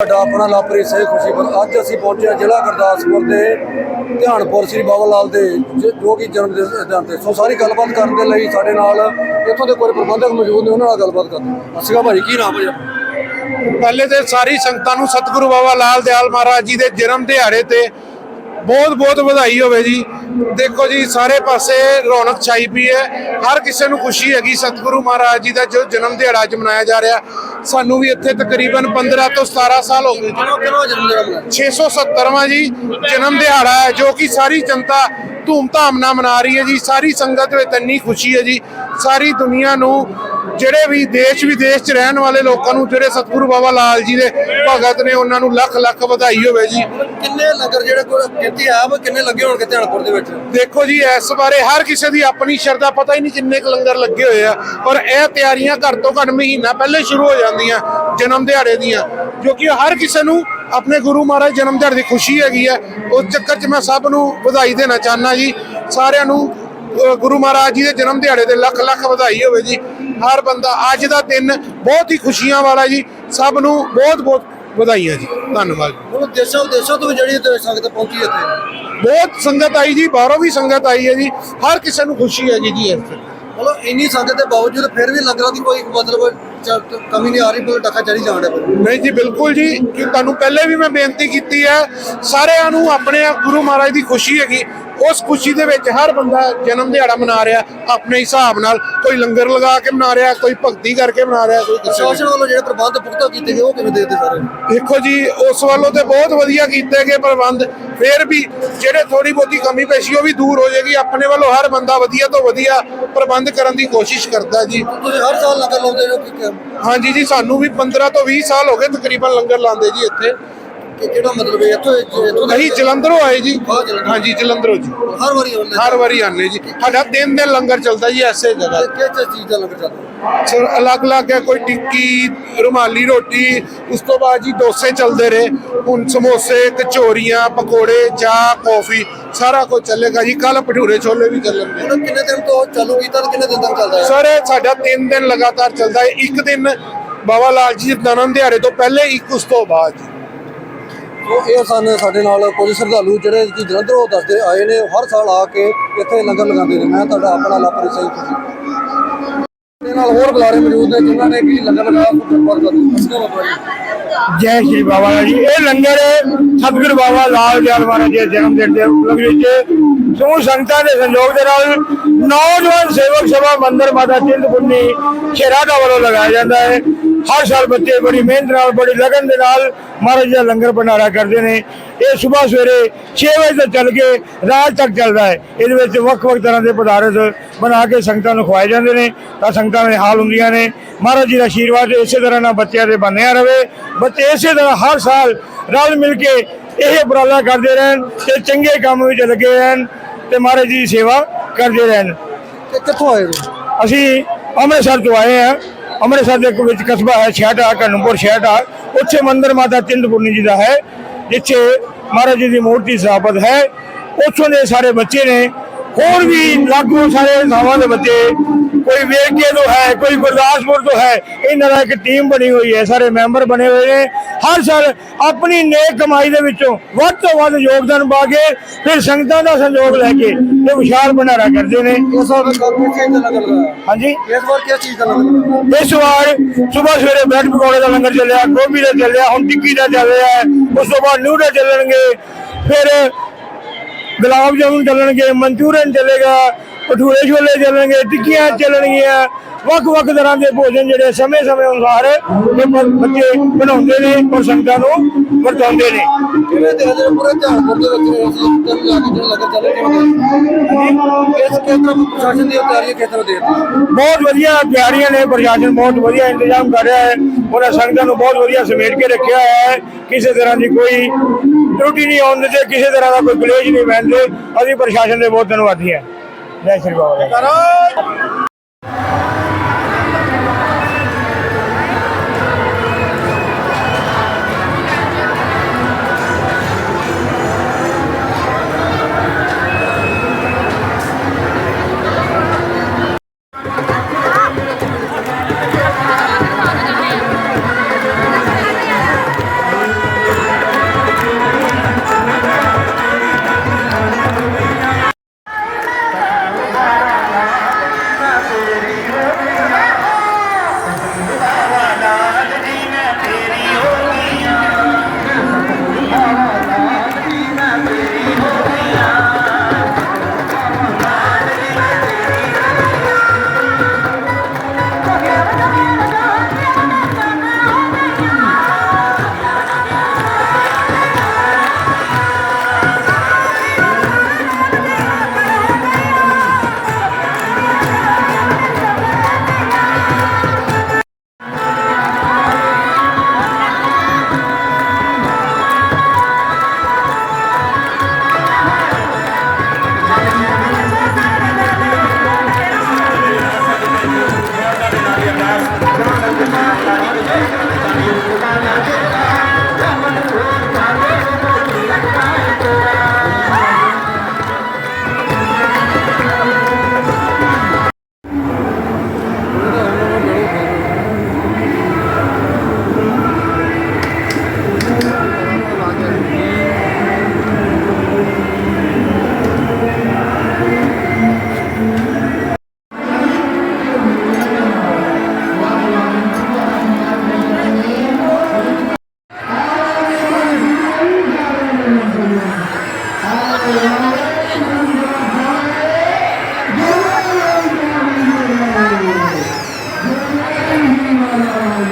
ਸਾਡਾ ਆਪਣਾ ਲਾਪਰੀ ਸੇ ਖੁਸ਼ੀ ਪਰ ਅੱਜ ਅਸੀਂ ਪਹੁੰਚੇ ਹਾਂ ਜ਼ਿਲ੍ਹਾ ਗੁਰਦਾਸਪੁਰ ਦੇ ਧਿਆਨਪੁਰ ਸ੍ਰੀ ਬਾਬਾ ਲਾਲ ਦੇ, ਜ- ਜੋ ਕਿ ਜਨਮ ਦਿਨ ਤੇ ਸੋ ਸਾਰੀ ਗੱਲਬਾਤ ਕਰਨ ਦੇ ਲਈ ਸਾਡੇ ਨਾਲ ਇੱਥੋਂ ਦੇ ਕੋਈ ਪ੍ਰਬੰਧਕ ਮੌਜੂਦ ਨੇ, ਉਹਨਾਂ ਨਾਲ ਗੱਲਬਾਤ ਕਰਦੇ ਹਾਂ। ਅਸੀਂ ਭਾਜੀ, ਕੀ ਨਾਮ ਹੈ ਜੀ ਪਹਿਲੇ ਤੇ ਸਾਰੀ ਸੰਗਤਾਂ ਨੂੰ ਸਤਿਗੁਰੂ ਬਾਬਾ ਲਾਲ ਦਿਆਲ ਮਹਾਰਾਜ ਜੀ ਦੇ ਜਨਮ ਦਿਹਾੜੇ ਤੇ ਬਹੁਤ ਬਹੁਤ ਵਧਾਈ ਹੋਵੇ ਜੀ। ਦੇਖੋ ਜੀ ਸਾਰੇ ਪਾਸੇ ਰੌਣਕ ਛਾਈ ਪਈ ਹੈ। ਹਰ ਕਿਸੇ ਨੂੰ ਖੁਸ਼ੀ ਹੈਗੀ। ਸਤਿਗੁਰੂ ਮਹਾਰਾਜ ਜੀ ਦਾ ਜੋ ਜਨਮ ਦਿਹਾੜਾ ਅੱਜ ਮਨਾਇਆ ਜਾ ਰਿਹਾ ਸਾਨੂੰ ਵੀ ਇੱਥੇ ਤਕਰੀਬਨ 15 ਤੋਂ 17 ਸਾਲ ਹੋ ਗਏ ਕਿਹੜਾ ਕਿਹੜਾ ਜਨਮ ਦਿਨ ਹੈ 670ਵਾਂ ਜੀ ਜਨਮ ਦਿਹਾੜਾ ਹੈ ਜੋ ਕਿ ਸਾਰੀ ਜਨਤਾ ਧੂਮ-ਧਾਮ ਨਾਲ ਮਨਾ ਰਹੀ ਹੈ ਜੀ। ਸਾਰੀ ਸੰਗਤ ਵਿੱਚ ਇੰਨੀ ਖੁਸ਼ੀ ਹੈ ਜੀ। ਸਾਰੀ ਦੁਨੀਆ ਨੂੰ ਜਿਹੜੇ ਵੀ ਦੇਸ਼ ਵਿਦੇਸ਼ 'ਚ ਰਹਿਣ ਵਾਲੇ ਲੋਕਾਂ ਨੂੰ ਜਿਹੜੇ ਸਤਿਗੁਰੂ ਬਾਬਾ ਲਾਲ ਜੀ ਦੇ ਭਗਤ ਨੇ ਉਹਨਾਂ ਨੂੰ ਲੱਖ ਲੱਖ ਵਧਾਈ ਹੋਵੇ ਜੀ। ਕਿੰਨੇ ਲੰਗਰ ਜਿਹੜੇ ਕੋਲ ਗਿਣਤੀ ਆ ਵਾ ਕਿੰਨੇ ਲੱਗੇ ਹੋਣਗੇ ਧਿਆਨਪੁਰ ਦੇ ਵਿੱਚ? ਦੇਖੋ ਜੀ ਇਸ ਬਾਰੇ ਹਰ ਕਿਸੇ ਦੀ ਆਪਣੀ ਸ਼ਰਧਾ ਪਤਾ ਹੀ ਨਹੀਂ ਕਿੰਨੇ ਕੁ ਲੰਗਰ ਲੱਗੇ ਹੋਏ ਆ। ਪਰ ਇਹ ਤਿਆਰੀਆਂ ਘੱਟ ਤੋਂ ਘੱਟ ਮਹੀਨਾ ਪਹਿਲੇ ਸ਼ੁਰੂ ਹੋ ਜਾਂਦੀਆਂ ਜਨਮ ਦਿਹਾੜੇ ਦੀਆਂ। ਜੋ ਕਿ ਹਰ ਕਿਸੇ ਨੂੰ ਆਪਣੇ ਗੁਰੂ ਮਹਾਰਾਜ ਜਨਮ ਦਿਹਾੜੇ ਦੀ ਖੁਸ਼ੀ ਹੈਗੀ ਆ। ਉਸ ਚੱਕਰ 'ਚ ਮੈਂ ਸਭ ਨੂੰ ਵਧਾਈ ਦੇਣਾ ਚਾਹਨਾ ਜੀ। ਸਾਰਿਆਂ ਨੂੰ ਗੁਰੂ ਮਹਾਰਾਜ ਜੀ ਦੇ ਜਨਮ ਦਿਹਾੜੇ ਦੇ ਲੱਖ ਲੱਖ ਵਧਾਈ ਹੋਵੇ ਜੀ। ਹਰ ਬੰਦਾ ਅੱਜ ਦਾ ਦਿਨ ਬਹੁਤ ਹੀ ਖੁਸ਼ੀਆਂ ਵਾਲਾ ਜੀ। ਸਭ ਨੂੰ ਬਹੁਤ ਬਹੁਤ ਵਧਾਈਆਂ ਜੀ। ਧੰਨਵਾਦ ਹੁਣ ਦੇਸ਼ਾਂ ਵਿਦੇਸ਼ਾਂ ਤੋਂ ਵੀ ਜਿਹੜੀ ਤੇ ਸੰਗਤ ਪਹੁੰਚੀ ਇੱਥੇ। ਬਹੁਤ ਸੰਗਤ ਆਈ ਜੀ ਬਾਹਰੋਂ ਵੀ ਸੰਗਤ ਆਈ ਹੈ ਜੀ। ਹਰ ਕਿਸੇ ਨੂੰ ਖੁਸ਼ੀ ਹੈਗੀ ਜੀ ਇਸ ਮਤਲਬ ਇੰਨੀ ਸੰਗਤ ਦੇ ਬਾਵਜੂਦ ਫਿਰ ਵੀ ਲੰਗਰਾਂ ਦੀ ਕੋਈ ਮਤਲਬ ਚ- ਕਮੀ ਨਹੀਂ ਆ ਰਹੀ ਕੋਈ ਟੱਕਾ ਚੜੀ ਜਾਣ ਫਿਰ ਨਹੀਂ ਜੀ ਬਿਲਕੁਲ ਜੀ। ਕਿ ਤੁਹਾਨੂੰ ਪਹਿਲੇ ਵੀ ਮੈਂ ਬੇਨਤੀ ਕੀਤੀ ਹੈ ਸਾਰਿਆਂ ਨੂੰ ਆਪਣੇ ਗੁਰੂ ਮਹਾਰਾਜ ਦੀ ਖੁਸ਼ੀ ਹੈਗੀ। ਉਸ ਖੁਸ਼ੀ ਦੇ ਵਿੱਚ ਹਰ ਬੰਦਾ ਜਨਮ ਦਿਹਾੜਾ ਮਨਾ ਰਿਹਾ ਆਪਣੇ ਹਿਸਾਬ ਨਾਲ ਕੋਈ ਲੰਗਰ ਲਗਾ ਕੇ ਮਨਾ ਰਿਹਾ ਕੋਈ ਭਗਤੀ ਕਰਕੇ ਮਨਾ ਰਿਹਾ ਕੋਈ ਕਿਸੇ ਪ੍ਰਸ਼ਾਸਨ ਵੱਲੋਂ ਜਿਹੜੇ ਪ੍ਰਬੰਧ ਪੁਖਤਾ ਕੀਤੇ ਗਏ ਉਹ ਕਿਵੇਂ ਦੇ ਦਿੱਤੇ ਸਾਰੇ? ਦੇਖੋ ਜੀ ਉਸ ਵੱਲੋਂ ਤੇ ਬਹੁਤ ਵਧੀਆ ਕੀਤੇ ਗਏ ਪ੍ਰਬੰਧ। ਫਿਰ ਵੀ ਜਿਹੜੇ ਥੋੜੀ ਬਹੁਤੀ ਕਮੀ ਪੇਸ਼ੀ ਉਹ ਵੀ ਦੂਰ ਹੋ ਜਾਏਗੀ। ਆਪਣੇ ਵੱਲੋਂ ਹਰ ਬੰਦਾ ਵਧੀਆ ਤੋਂ ਵਧੀਆ ਪ੍ਰਬੰਧ ਕਰਨ ਦੀ ਕੋਸ਼ਿਸ਼ ਕਰਦਾ ਜੀ। ਤੁਸੀਂ ਹਰ ਸਾਲ ਲੰਗਰ ਲਾਉਂਦੇ ਹੋ ਹਾਂਜੀ ਜੀ ਸਾਨੂੰ ਵੀ 15 ਤੋਂ 20 ਸਾਲ ਹੋ ਗਏ ਤਕਰੀਬਨ ਲੰਗਰ ਲਾਉਂਦੇ ਜੀ ਇੱਥੇ। ਕਿ ਕਿਹੜਾ ਮਤਲਬ ਹੈ? ਇੱਥੋਂ ਇੱਥੋਂ ਦੇ- ਅਸੀਂ ਜਲੰਧਰੋਂ ਆਏ ਜੀ। ਬਾਹਰ ਜਲੰਧਰ। ਹਾਂਜੀ ਜਲੰਧਰੋਂ ਜੀ। ਹਰ ਵਾਰੀ ਆਉਂਦੇ ਹਰ ਵਾਰੀ ਆਨੇ ਜੀ। ਸਾਡਾ ਤਿੰਨ ਦਿਨ ਲੰਗਰ ਚੱਲਦਾ ਜੀ ਐਸੇ ਜਗ੍ਹਾ ਕਿਸ ਚੀਜ਼ ਦਾ ਲੰਗਰ ਚੱਲਦਾ? ਸਰ ਅਲੱਗ ਅਲੱਗ ਹੈ ਕੋਈ ਟਿੱਕੀ ਰੁਮਾਲੀ ਰੋਟੀ ਉਸ ਤੋਂ ਬਾਅਦ ਜੀ ਡੋਸੇ ਚੱਲਦੇ ਰਹੇ। ਹੁਣ ਸਮੋਸੇ ਕਚੋਰੀਆਂ ਪਕੌੜੇ ਚਾਹ ਕੌਫੀ ਸਾਰਾ ਕੁਝ ਚੱਲੇਗਾ ਜੀ। ਕੱਲ ਭਟੂਰੇ ਛੋਲੇ ਵੀ ਚੱਲਣਗੇ। ਹੁਣ ਕਿੰਨੇ ਦਿਨ ਤੋਂ ਚਾਲੂ ਕੀਤਾ ਤੇ ਕਿੰਨੇ ਦਿਨ ਤੱਕ ਚੱਲਦਾ ਹੈ? ਸਰ ਇਹ ਸਾਡਾ ਤਿੰਨ ਦਿਨ ਲਗਾਤਾਰ ਚੱਲਦਾ ਹੈ। ਇੱਕ ਦਿਨ ਬਾਬਾ ਲਾਲ ਜੀ ਦੇ ਜਨਮ ਦਿਹਾੜੇ ਤੋਂ ਪਹਿਲੇ ਇੱਕ ਉਸ ਤੋਂ ਬਾਅਦ ਜੀ। ਸੋ ਇਹ ਸਨ ਸਾਡੇ ਨਾਲ ਕੁਝ ਸ਼ਰਧਾਲੂ ਜਿਹੜੇ ਕਿ ਜਲੰਧਰੋਂ ਦੱਸਦੇ ਆਏ ਨੇ ਹਰ ਸਾਲ ਆ ਕੇ ਇੱਥੇ ਲੰਗਰ ਲਗਾਉਂਦੇ ਨੇ। ਮੈਂ ਤੁਹਾਡਾ ਆਪਣਾ ਲਾਪਰੀ ਸਹੀ ਖੁਸ਼ੀ ਦੇ ਨਾਲ ਹੋਰ ਬੁਲਾਰੇ ਮੌਜੂਦ ਨੇ ਜਿਨ੍ਹਾਂ ਨੇ ਕਿ ਲੰਗਰ ਲਗਾਇਆ ਪਰ ਅਸਲਾ ਜੈ। ਸ਼੍ਰੀ ਬਾਬਾ ਜੀ। ਇਹ ਲੰਗਰ ਸਤਿਗੁਰ ਬਾਬਾ ਲਾਲ ਦਿਆਲ ਮਹਾਰਾਜ ਦੇ ਜਨਮ ਦਿਨ ਦੇ ਉਪਲਕਸ਼ ਵਿੱਚ ਸਮੂਹ ਸੰਗਤਾਂ ਦੇ ਸੰਯੋਗ ਦੇ ਨਾਲ ਨੌਜਵਾਨ ਸੇਵਕ ਸਭਾ ਮੰਦਰ ਮਾਤਾ ਚਿੰਤਪੁਰਨੀ ਸ਼ੇਰਾਦਾ ਵੱਲੋਂ ਲਗਾਇਆ ਜਾਂਦਾ ਹੈ। ਹਰ ਸਾਲ ਬੱਚੇ ਬੜੀ ਮਿਹਨਤ ਨਾਲ ਬੜੀ ਲਗਨ ਦੇ ਨਾਲ ਮਹਾਰਾਜ ਦਾ ਲੰਗਰ ਭੰਡਾਰਾ ਕਰਦੇ ਨੇ। ਇਹ ਸਵੇਰ ਸਵੇਰੇ 6 ਵਜੇ ਤੋਂ ਚੱਲ ਕੇ ਰਾਤ ਤੱਕ ਚੱਲਦਾ ਹੈ। ਇਹਦੇ ਵਿੱਚ ਵੱਖ-ਵੱਖ ਤਰ੍ਹਾਂ ਦੇ ਪਦਾਰਥ ਬਣਾ ਕੇ ਸੰਗਤਾਂ ਨੂੰ ਖਵਾਏ ਜਾਂਦੇ ਨੇ। ਤਾਂ ਸੰਗਤਾਂ ਦੇ ਹਾਲ ਹੁੰਦੀਆਂ ਨੇ। ਮਹਾਰਾਜ ਜੀ ਦਾ ਆਸ਼ੀਰਵਾਦ ਇਸੇ ਤਰ੍ਹਾਂ ਨਾਲ ਬੱਚਿਆਂ ਦੇ ਬੰਨਿਆ ਰਵੇ। ਬੱਚੇ ਇਸੇ ਤਰ੍ਹਾਂ ਹਰ ਸਾਲ ਰਲ ਮਿਲ ਕੇ ਇਹ ਉਪਰਾਲਾ ਕਰਦੇ ਰਹਿਣ ਤੇ ਚੰਗੇ ਕੰਮ ਵਿੱਚ ਲੱਗੇ ਰਹਿਣ ਤੇ ਮਹਾਰਾਜ ਜੀ ਦੀ ਸੇਵਾ ਕਰਦੇ ਰਹਿਣ। ਕਿੱਥੋਂ ਆਏ ਅਸੀਂ ਅੰਮ੍ਰਿਤਸਰ ਤੋਂ ਆਏ ਹਾਂ। ਅੰਮ੍ਰਿਤਸਰ ਦੇ ਵਿੱਚ ਕਸਬਾ ਹੈ ਛੇਹਟਾ ਕਨੂਪੁਰ ਛੇਹਟਾ ਉੱਥੇ ਮੰਦਰ ਮਾਤਾ ਚਿੰਤਪੁਰਨੀ ਜੀ ਦਾ ਹੈ, ਜਿੱਥੇ ਮਹਾਰਾਜ ਜੀ ਦੀ ਮੂਰਤੀ ਸਥਾਪਿਤ ਹੈ। ਉੱਥੋਂ ਦੇ ਸਾਰੇ ਬੱਚੇ ਨੇ, ਹੋਰ ਵੀ ਲਾਗੂ ਸਾਰੇ ਥਾਵਾਂ ਦੇ ਬੱਚੇ ਕੋਈ ਵੇਰਕੇ ਤੋਂ ਹੈ ਕੋਈ ਗੁਰਦਾਸਪੁਰ ਤੋਂ ਹੈ ਇਹਨਾਂ ਦਾ ਇੱਕ ਟੀਮ ਬਣੀ ਹੋਈ ਹੈ ਸਾਰੇ ਮੈਂਬਰ ਬਣੇ ਹੋਏ ਨੇ। ਹਰ ਸਾਲ ਆਪਣੀ ਨੇਕ ਕਮਾਈ ਦੇ ਵਿੱਚੋਂ ਵੱਧ ਤੋਂ ਵੱਧ ਯੋਗਦਾਨ ਪਾ ਕੇ ਫਿਰ ਸੰਗਤਾਂ ਦਾ ਸੰਯੋਗ ਲੈ ਕੇ ਇਹ ਵਿਸ਼ਾਲ ਭੰਡਾਰਾ ਕਰਦੇ ਨੇ। ਇਸ ਵਾਰ ਹਾਂਜੀ? ਇਸ ਵਾਰ ਕਿਸ ਚੀਜ਼ ਦਾ ਲੰਗਰ ਇਸ ਵਾਰ ਸਵੇਰ ਸਵੇਰੇ ਬ੍ਰੈਡ ਪਕੌੜੇ ਦਾ ਲੰਗਰ ਚੱਲਿਆ ਗੋਭੀ ਦਾ ਚੱਲਿਆ ਹੁਣ ਟਿੱਕੀ ਦਾ ਚੱਲ ਰਿਹਾ ਹੈ ਉਸ ਤੋਂ ਬਾਅਦ ਨਿਊਡਲ ਚੱਲਣਗੇ ਫਿਰ ਗੁਲਾਬ ਜਾਮੁਨ ਚੱਲਣਗੇ ਮਨਚੂਰੀਅਨ ਚੱਲੇਗਾ ਭਟੂਰੇ ਛੋਲੇ ਚੱਲਣਗੇ ਟਿੱਕੀਆਂ ਚੱਲਣਗੀਆਂ ਵੱਖ-ਵੱਖ ਤਰ੍ਹਾਂ ਦੇ ਭੋਜਨ ਜਿਹੜੇ ਸਮੇਂ-ਸਮੇਂ ਅਨੁਸਾਰ ਬੱਚੇ ਬਣਾਉਂਦੇ ਨੇ ਔਰ ਸੰਗਤਾਂ ਨੂੰ ਵਰਤਾਉਂਦੇ ਨੇ। ਕਿਵੇਂ ਦੇ ਜਿਹੜੇ ਪੂਰੇ ਧਿਆਨਪੁਰ ਦੇ ਵਿੱਚ ਇਸ ਦਿਨ ਲਾ ਕੇ ਜਿਹੜਾ ਲੰਗਰ ਚੱਲ ਰਿਹਾ ਇਸ ਕੇਂਦਰ ਪ੍ਰਸ਼ਾਸਨ ਦੀ ਤਿਆਰੀ ਕਿਸ ਤਰ੍ਹਾਂ ਦੇ ਦਿੱਤੀ ਬਹੁਤ ਵਧੀਆ ਤਿਆਰੀਆਂ ਨੇ ਪ੍ਰਸ਼ਾਸਨ ਬਹੁਤ ਵਧੀਆ ਇੰਤਜ਼ਾਮ ਕਰ ਰਿਹਾ ਹੈ ਉਹਨਾਂ ਸੰਗਤਾਂ ਨੂੰ ਬਹੁਤ ਵਧੀਆ ਸਮੇਟ ਕੇ ਰੱਖਿਆ ਹੈ। ਕਿਸੇ ਤਰ੍ਹਾਂ ਦੀ ਕੋਈ ਤਰੁੱਟੀ ਨਹੀਂ ਆਉਣ ਦਿੰਦੇ ਕਿਸੇ ਤਰ੍ਹਾਂ ਦਾ ਕੋਈ ਕਲੇਸ਼ ਨਹੀਂ ਪੈਂਦੇ। ਅਸੀਂ ਪ੍ਰਸ਼ਾਸਨ ਦੇ ਬਹੁਤ ਧੰਨਵਾਦੀ ਹਾਂ। ਜੈ ਸ਼੍ਰੀ ਬਾਬਾ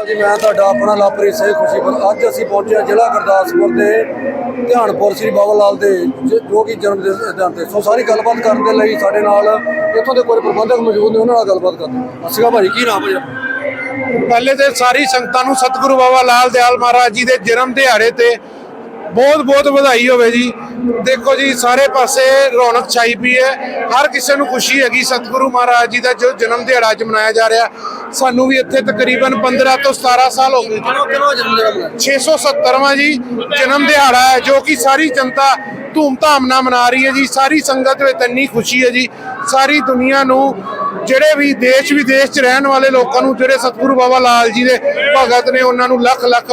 ਮੈਂ ਤੁਹਾਡਾ ਆਪਣਾ ਲਾਪਰੀ ਸੇ ਖੁਸ਼ੀਪੁਰ ਅੱਜ ਅਸੀਂ ਪਹੁੰਚੇ ਜ਼ਿਲ੍ਹਾ ਗੁਰਦਾਸਪੁਰ ਦੇ ਧਿਆਨਪੁਰ ਸ੍ਰੀ ਬਾਬਾ ਲਾਲ ਦੇ ਜੋ ਕਿ ਜਨਮ ਦਿਨ ਤੇ। ਸੋ ਸਾਰੀ ਗੱਲਬਾਤ ਕਰਨ ਦੇ ਲਈ ਸਾਡੇ ਨਾਲ ਇੱਥੋਂ ਦੇ ਕੋਈ ਪ੍ਰਬੰਧਕ ਮੌਜੂਦ ਨੇ, ਉਹਨਾਂ ਨਾਲ ਗੱਲਬਾਤ ਕਰਦੇ ਹਾਂ। ਸਤਿ ਸ਼੍ਰੀ ਅਕਾਲ ਭਾਜੀ, ਕੀ ਨਾਮ ਹੈ ਪਹਿਲੇ ਤੇ ਸਾਰੀ ਸੰਗਤਾਂ ਨੂੰ ਸਤਿਗੁਰੂ ਬਾਬਾ ਲਾਲ ਦਿਆਲ ਮਹਾਰਾਜ ਜੀ ਦੇ ਜਨਮ ਦਿਹਾੜੇ ਤੇ ਬਹੁਤ ਬਹੁਤ ਵਧਾਈ ਹੋਵੇ ਜੀ। ਦੇਖੋ ਜੀ ਸਾਰੇ ਪਾਸੇ ਰੌਣਕ ਛਾਈ ਪਈ ਹੈ। ਹਰ ਕਿਸੇ ਨੂੰ ਖੁਸ਼ੀ ਹੈਗੀ ਸਤਿਗੁਰੂ ਮਹਾਰਾਜ ਜੀ ਦਾ ਜੋ ਜਨਮ ਦਿਹਾੜਾ ਅੱਜ ਮਨਾਇਆ ਜਾ ਰਿਹਾ। ਸਾਨੂੰ ਵੀ ਇੱਥੇ ਤਕਰੀਬਨ 15 ਤੋਂ 17 ਸਾਲ ਹੋ ਗਏ ਕਿਹੜਾ ਕਿਹੜਾ ਜਨਮ ਦਿਨ ਹੈ 670ਵਾਂ ਜੀ ਜਨਮ ਦਿਹਾੜਾ ਹੈ ਜੋ ਕਿ ਸਾਰੀ ਜਨਤਾ ਧੂਮ-ਧਾਮ ਨਾਲ ਮਨਾ ਰਹੀ ਹੈ ਜੀ। ਸਾਰੀ ਸੰਗਤ ਵਿੱਚ ਇੰਨੀ ਖੁਸ਼ੀ ਹੈ ਜੀ। ਸਾਰੀ ਦੁਨੀਆ ਨੂੰ ਜਿਹੜੇ ਵੀ ਦੇਸ਼ ਵਿਦੇਸ਼ 'ਚ ਰਹਿਣ ਵਾਲੇ ਲੋਕਾਂ ਨੂੰ ਜਿਹੜੇ ਸਤਿਗੁਰੂ ਬਾਬਾ ਲਾਲ ਜੀ ਦੇ ਭਗਤ ਨੇ ਉਹਨਾਂ ਨੂੰ ਲੱਖ ਲੱਖ